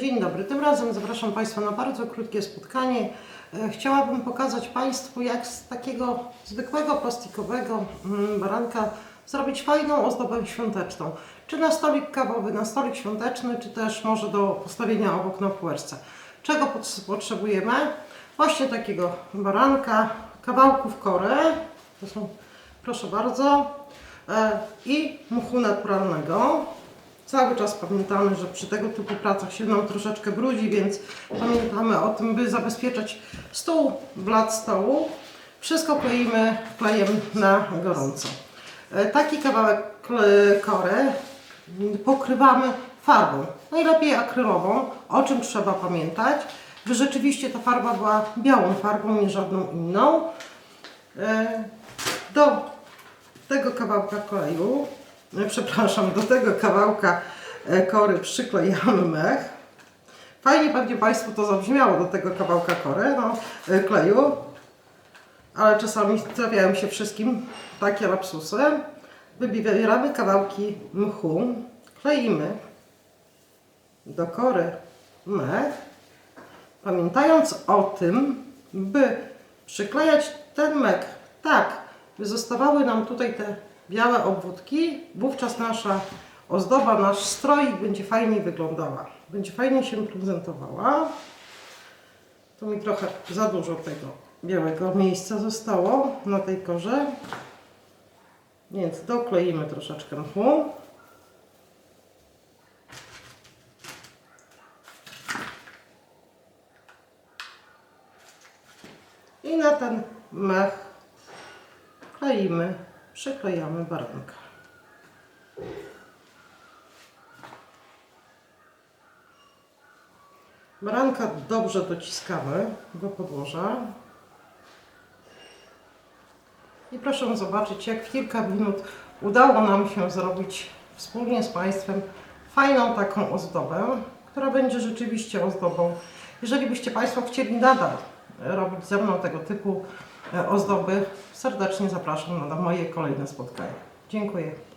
Dzień dobry, tym razem zapraszam Państwa na bardzo krótkie spotkanie. E, Chciałabym pokazać Państwu, jak z takiego zwykłego plastikowego mm, baranka zrobić fajną ozdobę świąteczną. Czy na stolik kawowy, na stolik świąteczny, czy też może do postawienia obok na półeczce. Czego pot- potrzebujemy? Właśnie takiego baranka, kawałków kory, to są, proszę bardzo, e, i mchu naturalnego. Cały czas pamiętamy, że przy tego typu pracach się nam troszeczkę brudzi, więc pamiętamy o tym, by zabezpieczać stół, blat stołu. Wszystko kleimy klejem na gorąco. E, Taki kawałek kory pokrywamy farbą, najlepiej akrylową, o czym trzeba pamiętać, by rzeczywiście ta farba była białą farbą, nie żadną inną. E, Do tego kawałka kleju, przepraszam, do tego kawałka e, kory przyklejamy mech. Fajnie pewnie Państwu to zabrzmiało do tego kawałka kory, no, e, kleju, ale czasami trafiają się wszystkim takie lapsusy. Wybieramy kawałki mchu, kleimy do kory mech, pamiętając o tym, by przyklejać ten mek tak, by zostawały nam tutaj te białe obwódki, wówczas nasza ozdoba, nasz stroik będzie fajniej wyglądała, będzie fajnie się prezentowała. Tu mi trochę za dużo tego białego miejsca zostało na tej korze, więc dokleimy troszeczkę mchu. I na ten mech kleimy, przyklejamy baranka. Baranka dobrze dociskamy do podłoża. I proszę zobaczyć, jak w kilka minut udało nam się zrobić wspólnie z Państwem fajną taką ozdobę, która będzie rzeczywiście ozdobą. Jeżeli byście Państwo chcieli nadal robić ze mną tego typu e, ozdoby, serdecznie zapraszam na moje kolejne spotkanie. Dziękuję.